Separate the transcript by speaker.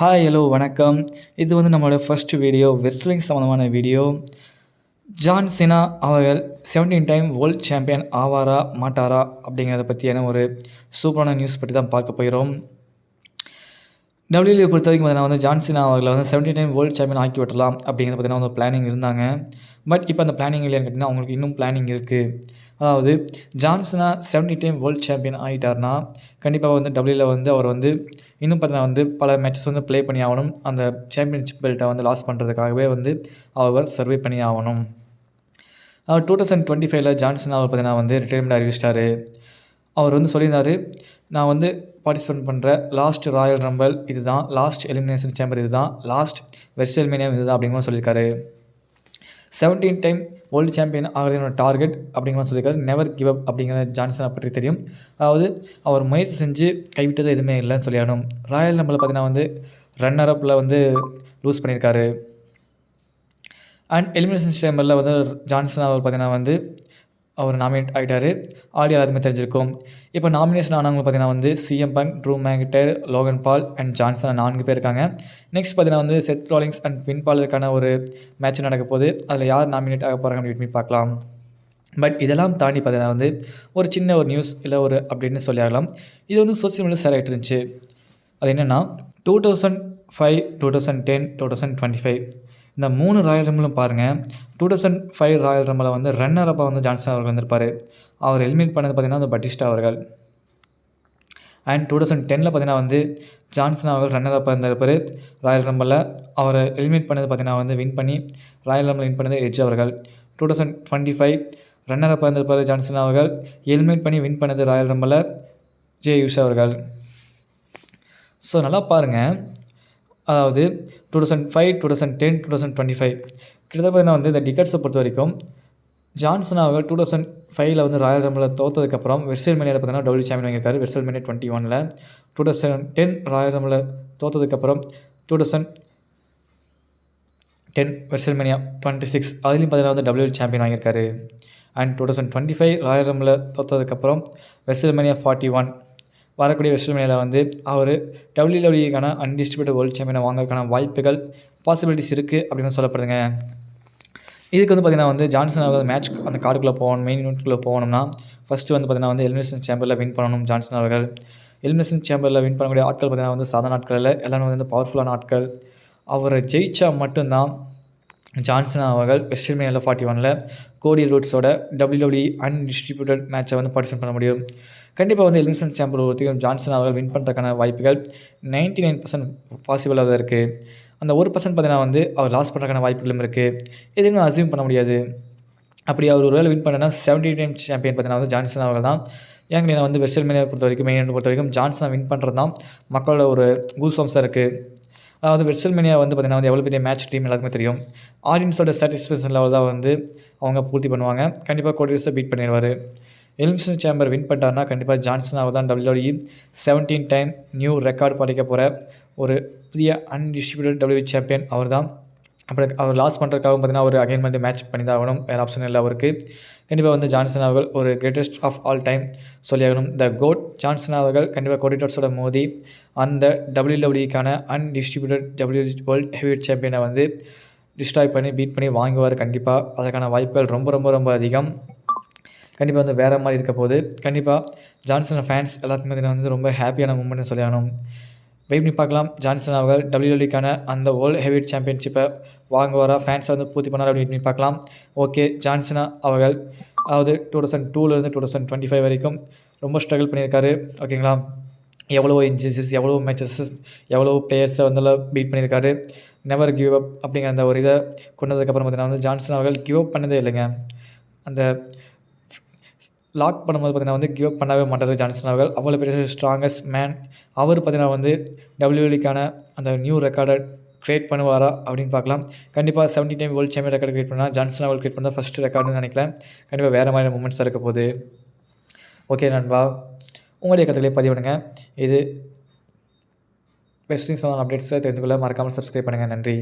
Speaker 1: Hi hello வணக்கம். இது வந்து நம்மளோட ஃபஸ்ட் வீடியோ வெஸ்ட்லிங் சம்மந்தமான வீடியோ ஜான் சினா அவர்கள் செவன்டீன் டைம் வேர்ல்ட் சாம்பியன் ஆவாரா மாட்டாரா அப்படிங்கிறத பற்றியான ஒரு சூப்பரான நியூஸ் பற்றி தான் பார்க்க போகிறோம் டபிள்யூ பொறுத்த வரைக்கும் பார்த்தீங்கன்னா வந்து ஜான்சினா அவர்களை வந்து செவன்டி டைம் வேர்ல்டு சாம்பியன் ஆக்கி விட்டலாம் அப்படிங்கிறது பார்த்தீங்கன்னா வந்து பிளானிங் இருந்தாங்க. பட் இப்போ அந்த பிளானிங் இல்லைன்னு கேட்டிங்கன்னா அவங்களுக்கு இன்னும் பிளானிங் இருக்குது அதாவது ஜான்சனா செவன்டி டைம் வேர்ல்டு சாம்பியன் ஆகிட்டார்னா கண்டிப்பாக வந்து டபிள்யூல வந்து அவர் வந்து இன்னும் பார்த்தீங்கன்னா வந்து பல மேட்சஸ் வந்து ப்ளே பண்ணி ஆகணும். அந்த சாம்பியன்ஷிப் பெல்ட்டை வந்து லாஸ் பண்ணுறதுக்காகவே வந்து அவர் சர்வே பண்ணி ஆகணும். அவர் டூ தௌசண்ட் டுவெண்ட்டி ஃபைவ்ல ஜான்சன் அவர் பார்த்தீங்கன்னா வந்து ரிட்டைர்மெண்ட் அறிவிச்சிட்டாரு. அவர் வந்து சொல்லியிருந்தார் நான் வந்து பார்ட்டிசிபேட் பண்ணுற லாஸ்ட் ராயல் ரம்பல் இது தான் லாஸ்ட் எலிமினேஷன் சேம்பர் இது தான் லாஸ்ட் வெர்ச்சுவல் மீனியம் இது தான் அப்படிங்கிற சொல்லியிருக்காரு. செவன்டீன் டைம் வேர்ல்டு சாம்பியன் ஆகிறதோட டார்கெட் அப்படிங்கிற சொல்லியிருக்காரு. நெவர் கிவ் அப் அப்படிங்கிற ஜான்சனை பற்றி தெரியும். அதாவது அவர் முயற்சி செஞ்சு கைவிட்டது எதுவுமே இல்லைன்னு சொல்லிடணும் ராயல் ரம்பில் பார்த்தீங்கன்னா வந்து ரன்னர் அப்பில் வந்து லூஸ் பண்ணியிருக்காரு. அண்ட் எலிமினேஷன் சேம்பரில் வந்து ஜான்சன் அவர் பார்த்தீங்கன்னா வந்து அவர் நாமினேட் ஆகிட்டார் ஆடியோ எல்லாத்துமே தெரிஞ்சிருக்கும். இப்போ நாமினேஷன் ஆனவங்க பார்த்தீங்கன்னா வந்து CM Punk Drew McIntyre Logan Paul and Johnson நான்கு பேர் இருக்காங்க. நெக்ஸ்ட் பார்த்தீங்கன்னா வந்து செட் ராலிங்ஸ் அண்ட் பின் பாலருக்கான ஒரு மேட்ச் நடக்க போகுது. அதில் யார் நாமினேட் ஆக போகிறாங்க அப்படின்னு பார்க்கலாம். பட் இதெல்லாம் தாண்டி பார்த்தீங்கன்னா வந்து ஒரு சின்ன ஒரு நியூஸ் இல்லை ஒரு அப்படின்னு சொல்லியாகலாம் இது வந்து சோசியல் மீடியா ஷேர் ஆகிட்டு இருந்துச்சு. அது என்னென்னா two thousand five two thousand ten two thousand twenty five இந்த மூணு ராயல் ரம்பிளும் பாருங்கள் two thousand five royal rumble வந்து ரன்னர் அப்பா வந்து ஜான்சன் அவர்கள் வந்திருப்பார். அவர் எலிமினேட் பண்ணது பார்த்திங்கன்னா வந்து பட்டிஸ்டா அவர்கள். அண்ட் டூ தௌசண்ட் டெனில் பார்த்தீங்கன்னா வந்து ஜான்சன் அவர்கள் ரன்னர் அப்போ இருந்திருப்பார் ராயல் ரம்பில் அவரை எலிமினேட் பண்ணது பார்த்தீங்கன்னா வந்து வின் பண்ணி ராயல் ரம்பில் வின் பண்ணது எஜ் அவர்கள். Two thousand twenty five runner அப்போ இருந்திருப்பார் ஜான்சன் அவர்கள். எலிமினேட் பண்ணி வின் பண்ணது ராயல் ரம்பில் ஜே யூஷா அவர்கள். ஸோ நல்லா பாருங்கள் அதாவது two thousand five two thousand ten two thousand twenty five கிட்டத்தட்ட பார்த்தீங்கன்னா வந்து இந்த டிக்கெட்ஸை பொறுத்த வரைக்கும் ஜான்சன் அவர்கள் டூ தௌசண்ட் ஃபைவ்ல வந்து ராயல் ரம்பில் தோத்ததுக்கப்புறம் வெர்சல் மேனியில் பார்த்தீங்கன்னா டபுள் சாம்பியன் வாங்கியிருக்காரு. வெர்சல் மேனியா டுவெண்ட்டி ஒனில் two thousand ten royal rumble தோத்ததுக்கப்புறம் two thousand ten WrestleMania twenty six அதுலேயும் பார்த்தீங்கன்னா வந்து டபுள்யூ சாம்பியன் வாங்கியிருக்காரு. And two thousand twenty five royal rumble தோத்ததுக்கப்புறம் WrestleMania forty one வரக்கூடிய வெஸ்ட்மேனியில் வந்து அவர் டபிள்யூடபிள்யூக்கான அன்டிஸ்ட்ரிபியூட்டட் வேர்ல்டு சாம்பியனை வாங்கறதுக்கான வாய்ப்புகள் பாசிபிலிட்டிஸ் இருக்குது அப்படின்னு சொல்லப்படுதுங்க. இதுக்கு வந்து பார்த்திங்கன்னா வந்து ஜான்சன் அவர்கள் மேட்ச் அந்த கார்டுக்குள்ளே போகணும் மெயின் யூனிட்குள்ளே போகணும்னா ஃபஸ்ட்டு வந்து பார்த்திங்கன்னா வந்து எலிமினேஷன் சேம்பரில் வின் பண்ணணும் ஜான்சன் அவர்கள். எலிமினேஷன் சேம்பரில் வின் பண்ணக்கூடிய ஆட்கள் பார்த்திங்கன்னா வந்து சாதாரண ஆட்கள் இல்லை எல்லாமே வந்து பவர்ஃபுல்லான ஆட்கள். அவரை ஜெயிச்சா மட்டும்தான் ஜான்சன் அவர்கள் வெஸ்டர்மேனியில் ஃபார்ட்டி ஒனில் கோடி ரூட்ஸோட டபிள்யூடபிள்யூ அன்டிஸ்ட்ரிபியூட்டட் மேட்சை வந்து பார்ட்டிசிபேட் பண்ண முடியும். கண்டிப்பாக வந்து எலிமினேஷன் சாம்பிள் ஒருத்தையும் ஜான்சன் அவர்கள் வின் பண்ணுறதுக்கான வாய்ப்புகள். நைன்ட்டி நைன் பர்சன்ட் பாசிபிளாக தான் இருக்குது அந்த ஒரு பர்சன்ட் பார்த்தீங்கன்னா வந்து அவர் லாஸ் பண்ணுறதுக்கான வாய்ப்புகளும் இருக்குது எதுவுமே அசியூம் பண்ண முடியாது. அப்படி அவர் ஒரு வேலை வின் பண்ணனா செவன்டி டைம் சாம்பியன் பார்த்தீங்கன்னா வந்து ஜான்சன் அவர்கள் தான். ஏங்க நான் வந்து வெஸ்டர் மீடியா பொறுத்த வரைக்கும் மெயின் பொறுத்த வரைக்கும் ஜான்சனை வின் பண்ணுறது தான். மக்களோட ஒரு கூஸ் இருக்குது அதாவது வெஸ்டர் மீனியா வந்து பார்த்திங்கன்னா வந்து எவ்வளோ பெரிய மேட்ச் டீம் எல்லாத்துக்குமே தெரியும். ஆடியன்ஸோட சாட்டிஸ்ஃபேக்ஷன் லெவல் தான் வந்து அவங்க பூர்த்தி பண்ணுவாங்க. கண்டிப்பாக கோடிஸை பீட் பண்ணிடுவார். எலிமினேஷன் சேம்பர் வின் பண்ணிட்டார்னா கண்டிப்பாக ஜான்சனாக தான் W W seventeen time new record படைக்க போகிற ஒரு புதிய அன்டிஸ்ட்ரிபியூட்டட் டபிள்யூ சாம்பியன் அவர் தான் அப்புறம் அவர் லாஸ் பண்ணுறதுக்காக பார்த்தீங்கன்னா ஒரு அகைன் வந்து மேட்ச் பண்ணி தான் ஆகணும் வேறு ஆப்ஷன் இல்லை அவருக்கு. கண்டிப்பாக வந்து ஜான்சன் அவர்கள் ஒரு கிரேட்டஸ்ட் ஆஃப் ஆல் டைம் சொல்லியாகணும். த கோட் ஜான்சன் அவர்கள் கண்டிப்பாக கோடிட்டர்ஸோட மோதி அந்த டபிள்யூடபிள்யூக்கான அன்டிஸ்ட்ரிபியூட்டட் டபிள்யூ வேர்ல்ட் ஹெவிட் சாம்பியனை வந்து டிஸ்ட்ராய் பண்ணி பீட் பண்ணி வாங்குவார் கண்டிப்பாக அதற்கான வாய்ப்புகள் ரொம்ப ரொம்ப ரொம்ப அதிகம். கண்டிப்பாக வந்து வேறு மாதிரி இருக்க போது கண்டிப்பாக ஜான்சன் ஃபேன்ஸ் எல்லாத்துக்குமே வந்து ரொம்ப ஹாப்பியான மூமெண்ட்னு சொல்லணும் வெயிட் பண்ணி பார்க்கலாம். ஜான்சன் அவர்கள் டபிள்யூடபிள்யூக்கான அந்த வேர்ல்டு ஹெவிட் சாம்பியன்ஷிப்பை வாங்குவாரா? ஃபேன்ஸை வந்து பூர்த்தி பண்ணார்? அப்படின்னு பார்க்கலாம். ஓகே ஜான்சனா அவர்கள் அதாவது டூ தௌசண்ட் டூலேருந்து டூ தௌசண்ட் டுவெண்ட்டி ஃபைவ் வரைக்கும் ரொம்ப ஸ்ட்ரகிள் பண்ணியிருக்காரு. ஓகேங்களா எவ்வளோ இன்ஜினியர்ஸ் எவ்வளோ மேட்சஸ் எவ்வளோ பிளேயர்ஸை வந்து பீட் பண்ணியிருக்காரு. நெவர் கிவ் அப் அப்படிங்கிற அந்த ஒரு இதை கொண்டதுக்கப்புறம் பார்த்தீங்கன்னா வந்து ஜான்சன் அவர்கள் கிவ் அப் பண்ணதே இல்லைங்க. அந்த லாக் பண்ணும்போது பார்த்தீங்கன்னா வந்து கிவ் அப் பண்ணவே மாட்டார் ஜான்சன் அவர்கள். அவ்வளோ பெரிய ஸ்ட்ராங்கஸ்ட் மேன் அவர் பார்த்தீங்கன்னா வந்து டபிள்யூலிக்கான அந்த நியூ ரெக்கார்டை க்ரியேட் பண்ணுவாரா அப்படின்னு பார்க்கலாம். கண்டிப்பாக seventy time world champion record create பண்ணால் ஜான்சன் அவர்கள் க்ரியேட் பண்ணால் ஃபஸ்ட் ரெக்கார்டுன்னு நினைக்கிறேன். கண்டிப்பாக வேறு மாதிரி மூமெண்ட்ஸாக இருக்க போகுது. ஓகே நண்பா உங்களுடைய கதைகளை பதிவிடுங்க இது வெஸ்டிங் சமான அப்டேட்ஸை தெரிந்து கொள்ள மறக்காமல் சப்ஸ்கிரைப் பண்ணுங்கள் நன்றி.